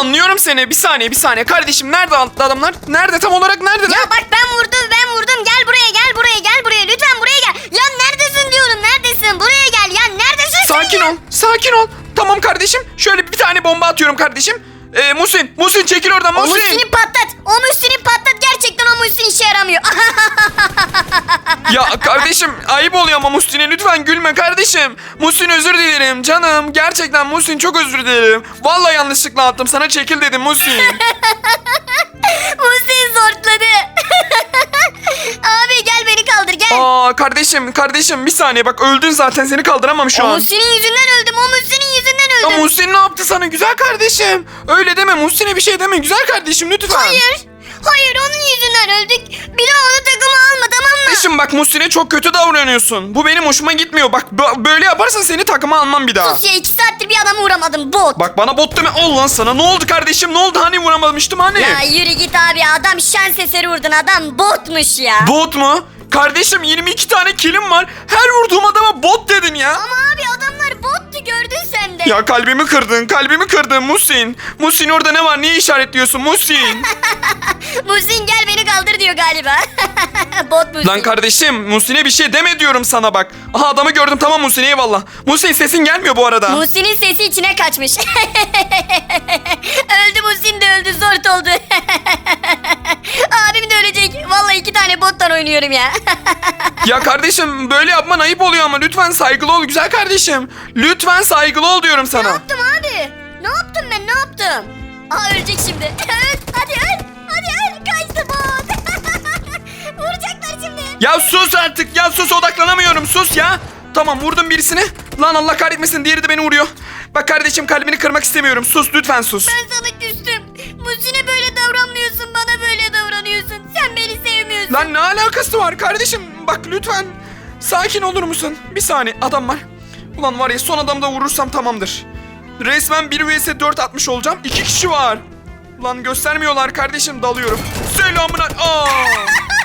anlıyorum seni. Bir saniye bir saniye. Kardeşim nerede adamlar? Nerede tam olarak nerede? Ya bak ben vurdum ben vurdum. Gel buraya gel buraya gel buraya. Lütfen buraya gel. Ya neredesin diyorum neredesin? Buraya gel ya neredesin Sakin ol. Sakin ol. Tamam kardeşim. Şöyle bir tane bomba atıyorum kardeşim. Ee, Musin, Musin çekil oradan Musin. Muhsin'i patlat. O Muhsin'i patlat. Gerçekten o Muhsin işe yaramıyor. Ya kardeşim ayıp oluyor ama Musin'e lütfen gülme kardeşim. Musin özür dilerim canım. Gerçekten Musin çok özür dilerim. Vallahi yanlışlıkla attım. Sana çekil dedim Musin. Muhsin zortladı. Abi gel beni kaldır gel. Aa kardeşim kardeşim bir saniye bak öldün zaten seni kaldıramam şu o an. Muhsin'in yüzünden öldüm. O Muhsin'in yüzünden Ya öldüm. Muhsin ne yaptı sana güzel kardeşim? Öyle deme Muhsin'e bir şey deme güzel kardeşim lütfen. Hayır. Hayır onun yüzünden öldük. Bir de onu takıma alma tamam mı? Kardeşim bak Muhsin'e çok kötü davranıyorsun. Bu benim hoşuma gitmiyor. Bak bö- böyle yaparsan seni takıma almam bir daha. Sus ya iki saattir bir adamı vuramadım bot. Bak bana bot deme. Ol lan sana. Ne oldu kardeşim? Ne oldu? Hani vuramamıştım hani? Ya yürü git abi adam şans eseri vurdun adam botmuş ya. Bot mu? Kardeşim 22 tane kilim var. Her vurduğum adama bot dedin ya. Ama abi adamlar bottu gördün sen de. Ya kalbimi kırdın. Kalbimi kırdın Muhsin. Muhsin orada ne var? Niye işaretliyorsun Muhsin? Muhsin gel beni kaldır diyor galiba. Bot Muhsin. Lan kardeşim Muhsin'e bir şey deme diyorum sana bak. Aha adamı gördüm tamam Muhsin eyvallah. Muhsin sesin gelmiyor bu arada. Muhsin'in sesi içine kaçmış. öldü Muhsin de öldü zort oldu. Abim de ölecek. Vallahi iki tane bottan oynuyorum ya. Ya kardeşim böyle yapman ayıp oluyor ama lütfen saygılı ol güzel kardeşim. Lütfen saygılı ol diyorum ne sana. yaptım abi? Ne yaptım ben ne yaptım? Aa ölecek şimdi. Öl. Ya sus artık ya sus odaklanamıyorum sus ya. Tamam vurdum birisini. Lan Allah kahretmesin diğeri de beni vuruyor. Bak kardeşim kalbini kırmak istemiyorum. Sus lütfen sus. Ben sana küstüm. Muhsin'e böyle davranmıyorsun. Bana böyle davranıyorsun. Sen beni sevmiyorsun. Lan ne alakası var kardeşim? Bak lütfen. Sakin olur musun? Bir saniye adam var. Ulan var ya son adamda vurursam tamamdır. Resmen 1 vs 4 atmış olacağım. İki kişi var. Ulan göstermiyorlar kardeşim dalıyorum. Selamın al- Aa!